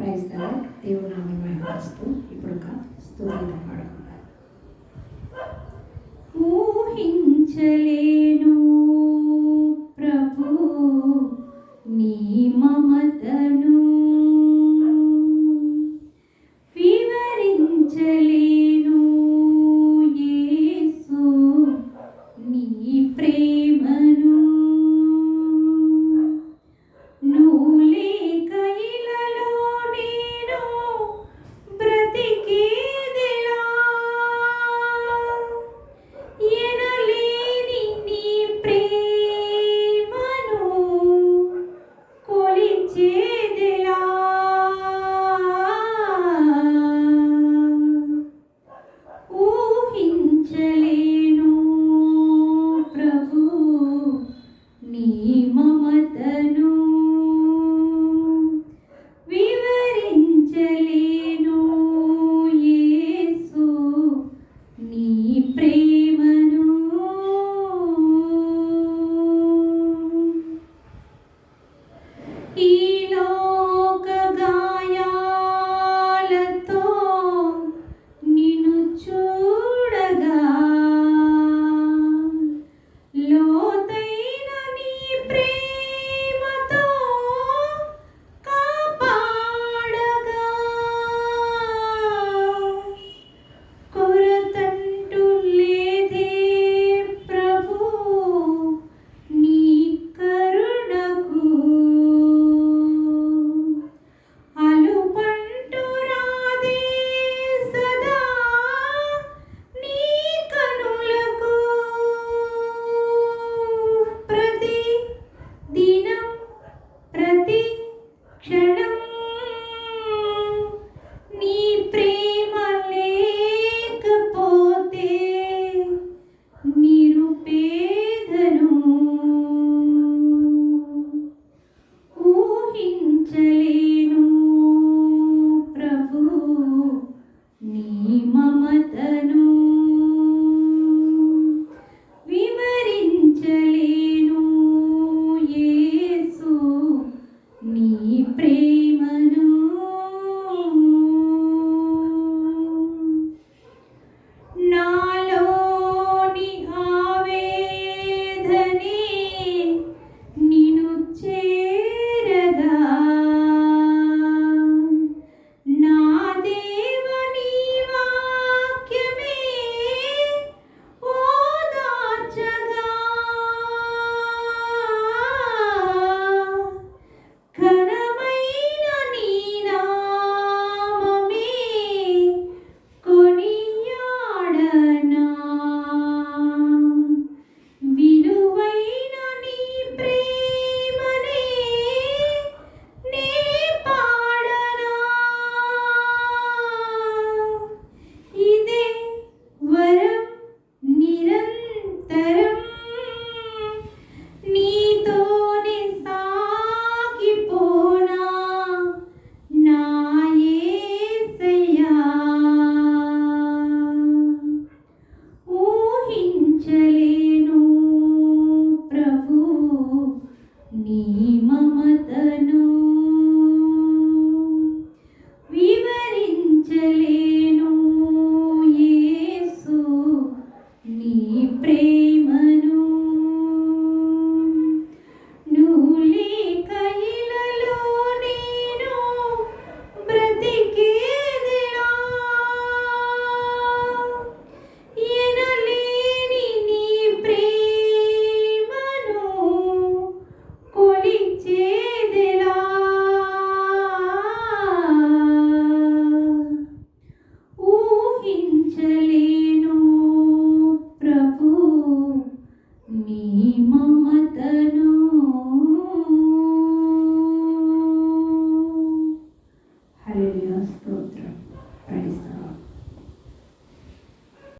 Praise దా దేవుడు నామం వస్తూ ఇప్పుడు ఒక స్థూలను పాడుకుంటారు ఊహించలేను 这里。ప్రేమను నువ్వు లేక ఇలలో నేను బ్రతికేదిలా? ఎనలేని నీ ప్రేమను కొలిచేదిలా? ఊహించలే